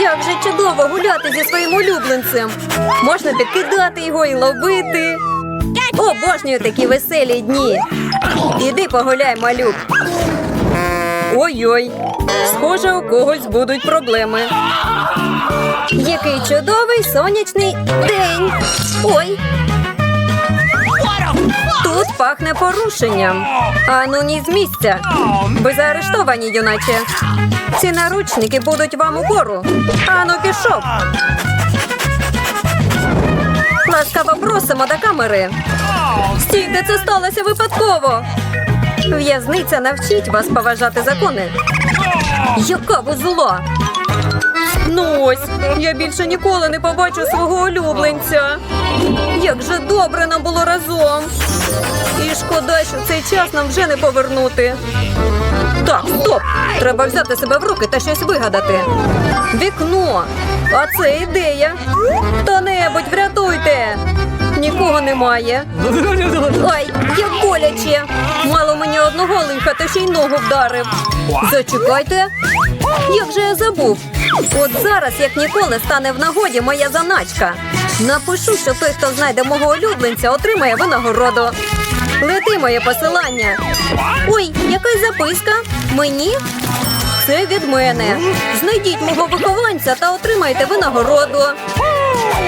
Як же чудово гуляти зі своїм улюбленцем. Можна підкидати його і ловити. Обожнюю такі веселі дні. Іди погуляй, малюк. Ой-ой, схоже, у когось будуть проблеми. Який чудовий сонячний день. Ой. Тут пахне порушенням. Ану, ні з місця. Ви заарештовані, юначе. Ці наручники будуть вам угору. Ану, пішов. Ласкаво просимо до камери. Стійте, це сталося випадково. В'язниця навчить вас поважати закони. Яка ви зла? Ну ось, я більше ніколи не побачу свого улюбленця. Як же добре нам було разом. І шкода, що цей час нам вже не повернути. Так, стоп! Треба взяти себе в руки та щось вигадати. Вікно. А це ідея. Хто-небудь врятуйте. Нікого немає. Ай, як боляче. Мало мені одного лиха, та ще й ногу вдарив. Зачекайте. Як же я забув? От зараз, як ніколи, стане в нагоді моя заначка. Напишу, що той, хто знайде мого улюбленця, отримає винагороду. Лети моє посилання. Ой, якась записка. Мені? Це від мене. Знайдіть мого вихованця та отримайте винагороду.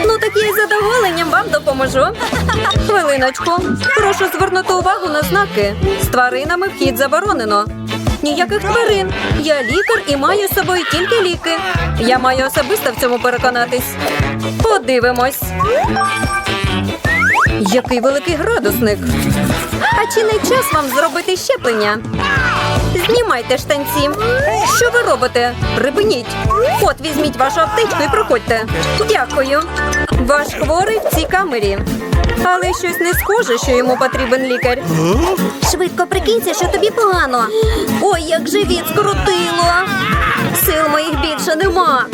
Ну, так я із задоволенням вам допоможу. Хвилиночку. Прошу звернути увагу на знаки. З тваринами вхід заборонено. Ніяких тварин. Я лікар і маю з собою тільки ліки. Я маю особисто в цьому переконатись. Подивимось. Який великий градусник. А чи не час вам зробити щеплення? Знімайте штанці. Що ви робите? Припиніть. От візьміть вашу аптечку і проходьте. Дякую. Ваш хворий в цій камері. Але щось не схоже, що йому потрібен лікар. Швидко прикинься, що тобі погано. Ой, як живіт скрутило. Сил моїх більше нема.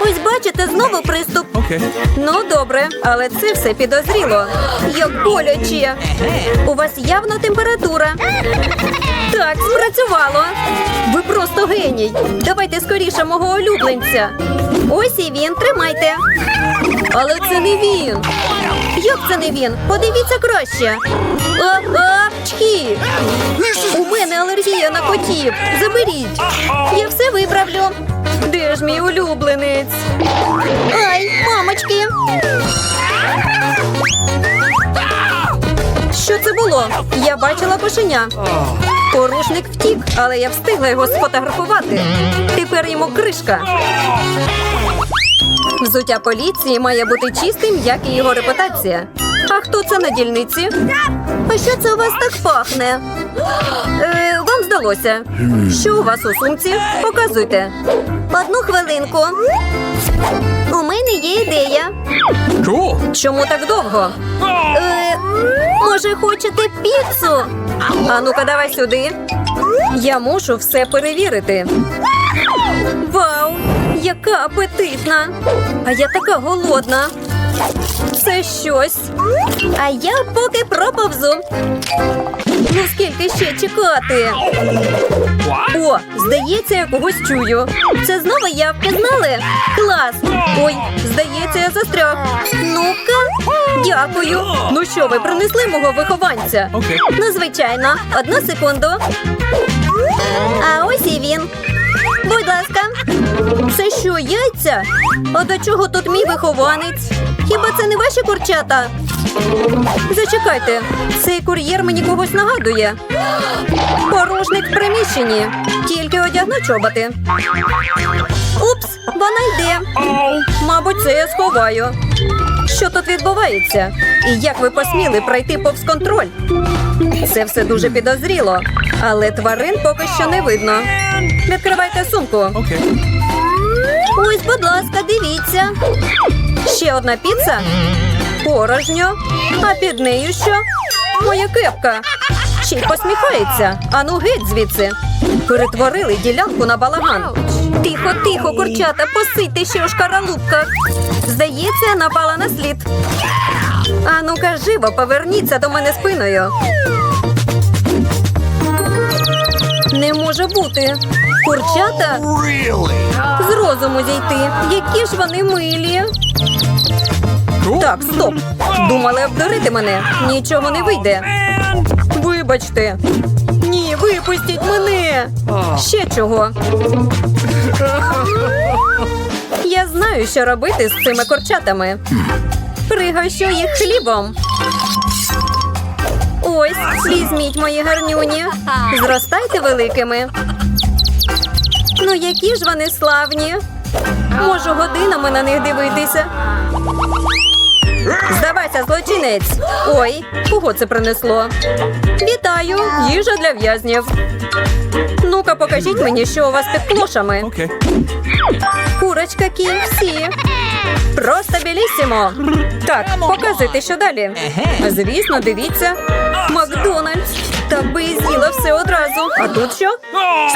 Ось бачите, знову приступ. Okay. Ну, добре, але це все підозріло. Як боляче. У вас явно температура. Так, спрацювало. Ви просто геній. Давайте скоріше мого улюбленця. Ось і він, тримайте. Але це не він. Як це не він? Подивіться краще. А, а, чхі. У мене алергія на котів. Заберіть. Я все виправлю. Де ж мій улюбленець? Ай, мамочки. Що це було? Я бачила кошеня. Порушник втік, але я встигла його сфотографувати. Тепер йому кришка. Взуття поліції має бути чистим, як і його репутація. А хто це на дільниці? А що це у вас так пахне? Е, вам здалося. Що у вас у сумці? Показуйте. Одну хвилинку. У мене є ідея. Чому так довго? Е, може, хочете піцу? А ну-ка, давай сюди. Я мушу все перевірити. Вау, яка апетитна! А я така голодна. Це щось. А я поки проповзу. Ну скільки ще чекати? О, здається, я когось чую. Це знову я впізнали? Клас! Ой, здається, я застряг. Ну-ка, дякую. Ну що, ви принесли мого вихованця? Ну, звичайно, одну секунду. А ось і він. Будь ласка. Це що, яйця? А до чого тут мій вихованець? Хіба це не ваші курчата? Зачекайте, цей кур'єр мені когось нагадує. Порожник в приміщенні. Тільки одягну чоботи. Упс, вона йде. Мабуть, це я сховаю. Що тут відбувається? І як ви посміли пройти повз контроль? Це все дуже підозріло, але тварин поки що не видно. Відкривайте сумку. Okay. Ось, будь ласка, дивіться. Ще одна піца. Порожньо. А під нею що? Моя кепка. Ще й посміхається. Ану геть звідси. Перетворили ділянку на балаган. Тихо, тихо, курчата, посидьте ще у шкаралупках. Здається, напала на слід. А ну-ка, живо, поверніться до мене спиною. Не може бути. Курчата Really? з розуму зійти. Які ж вони милі. Так, стоп. Думали обдурити мене. Нічого не вийде. Вибачте. Ні, випустіть мене. Ще чого. Я знаю, що робити з цими курчатами. Пригощу їх хлібом. Ось, візьміть мої гарнюні. Зростайте великими. Ну, які ж вони славні. Можу годинами на них дивитися. Здавайся, злочинець. Ой, кого це принесло? Вітаю, їжа для в'язнів. Ну-ка, покажіть мені, що у вас під клошами. Okay. Курочка KFC. Просто білісімо. Так, показуйте, що далі. Звісно, дивіться. Макдональдс. Та би з'їла все одразу. А тут що?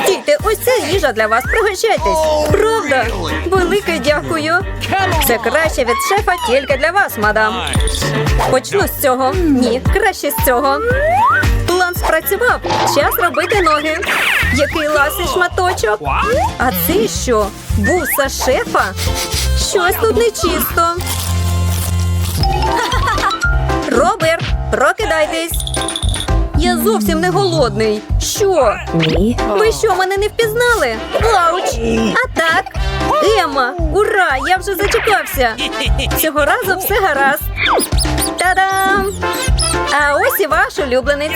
Стійте, ось це їжа для вас. Пригощайтесь. Правда? Велике дякую. Це краще від шефа тільки для вас, мадам. Почну з цього. Ні, краще з цього. План спрацював. Час робити ноги. Який ласий шматочок. А це що? Вуса шефа? Щось тут нечисто. Роберт, прокидайтесь. Я зовсім не голодний. Що? Ні. Ви що, мене не впізнали? Ауч! А так. Ема, ура! Я вже зачекався. Цього разу все гаразд. Та-дам! А ось і ваш улюбленець.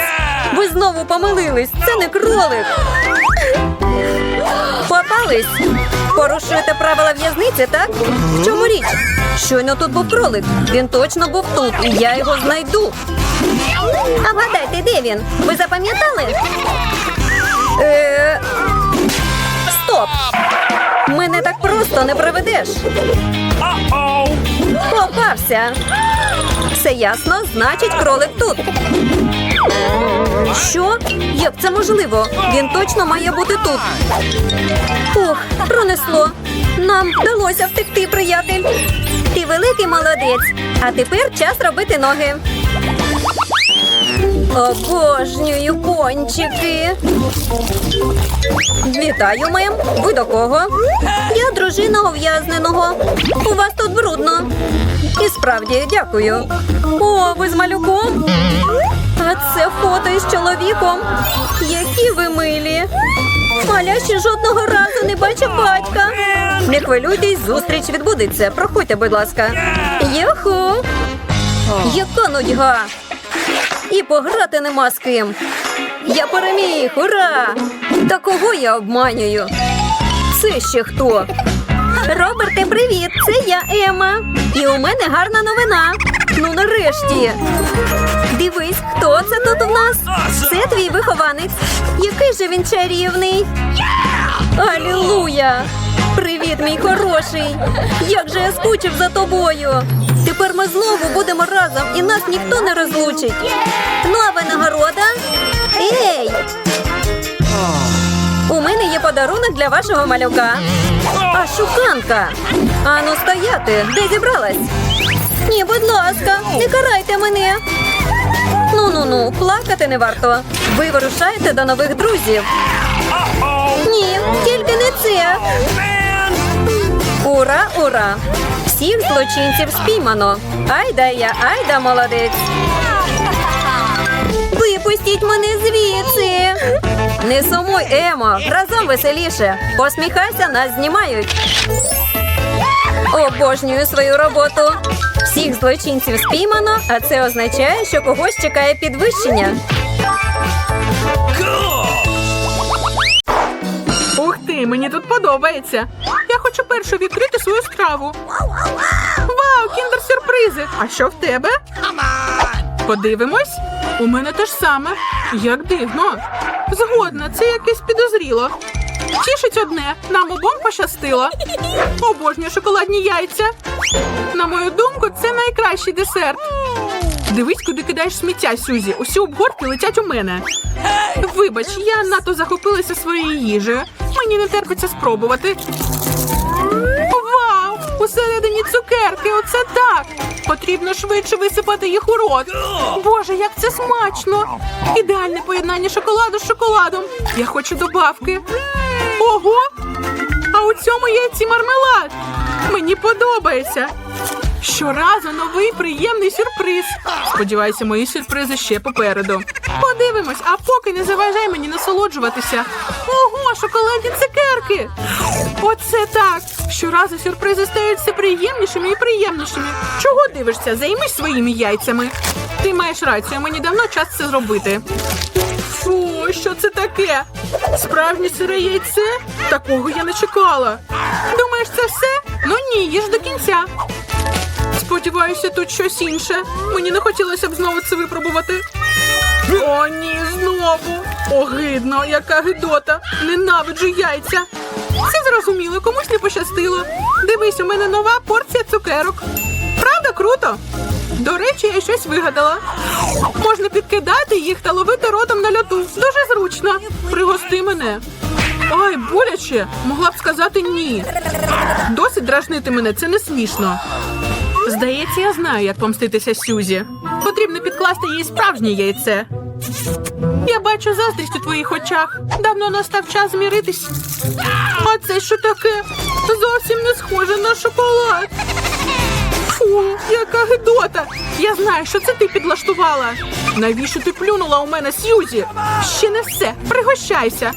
Ви знову помилились. Це не кролик. Попались. Порушуєте правила в'язниці, так? В чому річ? Щойно тут був кролик. Він точно був тут, і я його знайду. А вгадайте, де він? Ви запам'ятали? Е... Стоп! Мене так просто не проведеш. Попався. Все ясно, значить, кролик тут. Що? Як це можливо? Він точно має бути тут. Ох, пронесло. Нам вдалося втекти, приятель. Ти великий молодець. А тепер час робити ноги. Обожнюю пончики. Вітаю, мем. Ви до кого? Я дружина ув'язненого. У вас тут брудно. І справді, дякую. О, ви з малюком? А це фото із чоловіком. Які ви милі. Маля ще жодного разу не бачив батька. Не хвилюйтесь, зустріч відбудеться. Проходьте, будь ласка. Юху. Яка нудьга. І пограти нема з ким. Я переміг, ура! Та кого я обманюю? Це ще хто? Роберте, привіт! Це я Ема. І у мене гарна новина. Ну нарешті. Дивись, хто це тут у нас? Це твій вихованець. Який же він чарівний. Алілуя! Привіт, мій хороший! Як же я скучив за тобою! Тепер ми знову будемо разом і нас ніхто не розлучить. Нова нагорода. Ей! У мене є подарунок для вашого малюка. А шуканка. Ану стояти, де зібралась? Ні, будь ласка, не карайте мене. Ну ну ну, плакати не варто. Ви вирушаєте до нових друзів. Ні, тільки не це. Ура, ура! Всіх злочинців спіймано. Айда я, айда молодець. Випустіть мене звідси. Не сумуй, Емо, разом веселіше. Посміхайся, нас знімають. Обожнюю свою роботу. Всіх злочинців спіймано, а це означає, що когось чекає підвищення. Мені тут подобається. Я хочу першу відкрити свою страву. Вау, кіндер-сюрпризи! А що в тебе? Подивимось. У мене те ж саме. Як дивно. Згодна, це якесь підозріло. Тішить одне, нам обом пощастило. Обожнюю шоколадні яйця. На мою думку, це найкращий десерт. Дивись, куди кидаєш сміття, Сюзі. Усі обгортки летять у мене. Вибач, я надто захопилася своєю їжею. Мені не терпиться спробувати. Вау! Усередині цукерки, оце так! Потрібно швидше висипати їх у рот. Боже, як це смачно! Ідеальне поєднання шоколаду з шоколадом. Я хочу добавки. Ого! А у цьому яйці мармелад. Мені подобається. Щоразу новий приємний сюрприз. Сподіваюся, мої сюрпризи ще попереду. Подивимось, а поки не заважай мені насолоджуватися. Ого, шоколадні цукерки! Оце так! Щоразу сюрпризи стають все приємнішими і приємнішими. Чого дивишся? Займись своїми яйцями. Ти маєш рацію, мені давно час це зробити. Що це таке? Справжнє сире яйце? Такого я не чекала. Думаєш, це все? Ну ні, їж до кінця. Сподіваюся, тут щось інше. Мені не хотілося б знову це випробувати. О, ні, знову. Огидно, яка гидота. Ненавиджу яйця. Це зрозуміло, комусь не пощастило. Дивись, у мене нова порція цукерок. Правда, круто? До речі, я щось вигадала. Можна підкидати їх та ловити. Дуже. Пригости мене. Ай, боляче. Могла б сказати ні. Досить дражнити мене, це не смішно. Здається, я знаю, як помститися Сюзі. Потрібно підкласти їй справжнє яйце. Я бачу заздрість у твоїх очах. Давно настав час зміритись. А це що таке? Яка гидота! Я знаю, що це ти підлаштувала. Навіщо ти плюнула у мене, Сьюзі? Ще не все, пригощайся.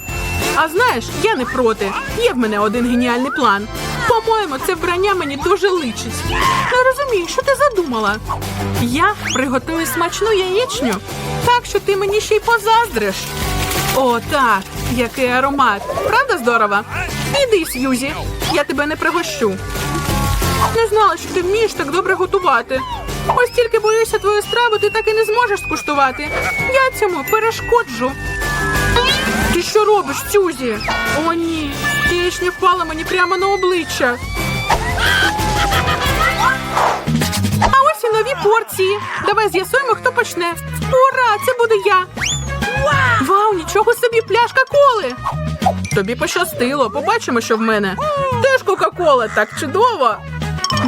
А знаєш, я не проти. Є в мене один геніальний план. По-моєму, це вбрання мені дуже личить. Не розумію, що ти задумала. Я приготую смачну яєчню, так що ти мені ще й позаздриш. О, так, який аромат. Правда здорово? Іди, Сьюзі, я тебе не пригощу. Не знала, що ти вмієш так добре готувати. Ось тільки боюся твою страву, ти так і не зможеш скуштувати. Я цьому перешкоджу. Ти що робиш, Сюзі? О, ні. Яєчня впала мені прямо на обличчя. А ось і нові порції. Давай з'ясуємо, хто почне. Ура! Це буду я. Вау, нічого собі пляшка коли. Тобі пощастило, побачимо, що в мене. Теж Кока-Кола, так чудово.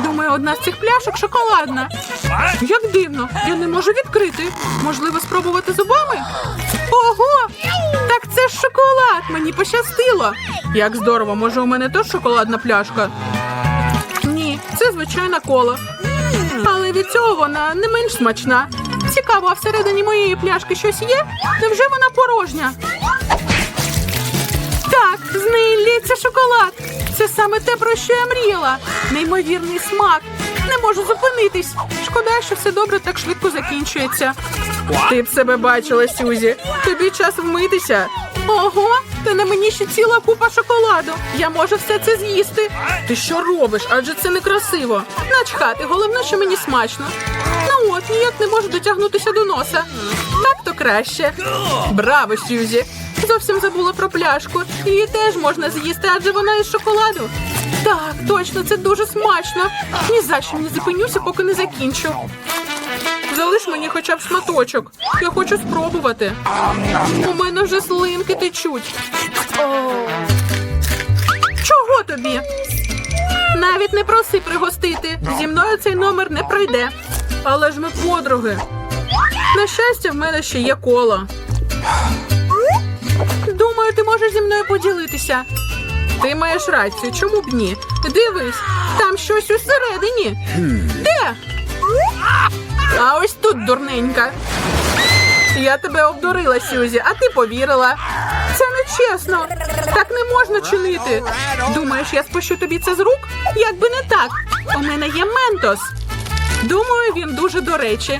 Думаю, одна з цих пляшок шоколадна. Як дивно, я не можу відкрити. Можливо, спробувати зубами? Ого! Так це ж шоколад! Мені пощастило. Як здорово, може, у мене теж шоколадна пляшка? Ні, це звичайна кола. Але від цього вона не менш смачна. Цікаво, а всередині моєї пляшки щось є? Невже вона порожня? Так, з неї шоколад. Це саме те, про що я мріяла. Неймовірний смак. Не можу зупинитись. Шкода, що все добре так швидко закінчується. Ти б себе бачила, Сюзі. Тобі час вмитися. Ого, та на мені ще ціла купа шоколаду. Я можу все це з'їсти. Ти що робиш? Адже це некрасиво. Начхати, головне, що мені смачно. От, ніяк не можу дотягнутися до носа. Так то краще. Браво, Сюзі! Зовсім забула про пляшку. Її теж можна з'їсти, адже вона із шоколаду. Так, точно, це дуже смачно. Ні за що не зупинюся, поки не закінчу. Залиш мені хоча б шматочок. Я хочу спробувати. У мене вже слинки течуть. Чого тобі? Навіть не проси пригостити. Зі мною цей номер не пройде. Але ж ми подруги. На щастя, в мене ще є коло. Думаю, ти можеш зі мною поділитися. Ти маєш рацію, чому б ні? Дивись, там щось усередині. Де? А ось тут дурненька. Я тебе обдурила, Сюзі, а ти повірила. Це нечесно. Так не можна чинити. Думаєш, я спущу тобі це з рук? Як би не так. У мене є ментос. Думаю, він дуже до речі.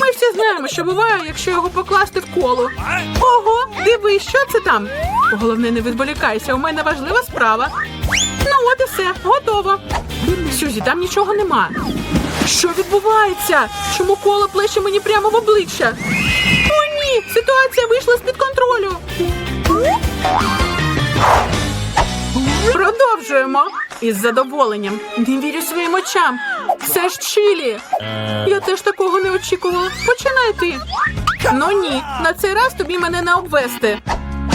Ми всі знаємо, що буває, якщо його покласти в коло. Ого, дивись, що це там? Головне, не відволікайся, у мене важлива справа. Ну, от і все, готово. Сюзі, там нічого нема. Що відбувається? Чому коло плеще мені прямо в обличчя? О, ні! Ситуація вийшла з-під контролю. Продовжуємо. Із задоволенням. Не вірю своїм очам. Це ж чилі. Я теж такого не очікувала. Починай ти. Ну ні, на цей раз тобі мене не обвести.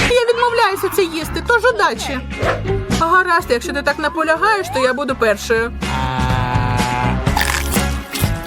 Я відмовляюся це їсти, тож удачі. Гаразд, якщо ти так наполягаєш, то я буду першою.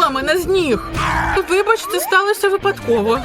Ти мене з ніг. Вибач, це сталося випадково.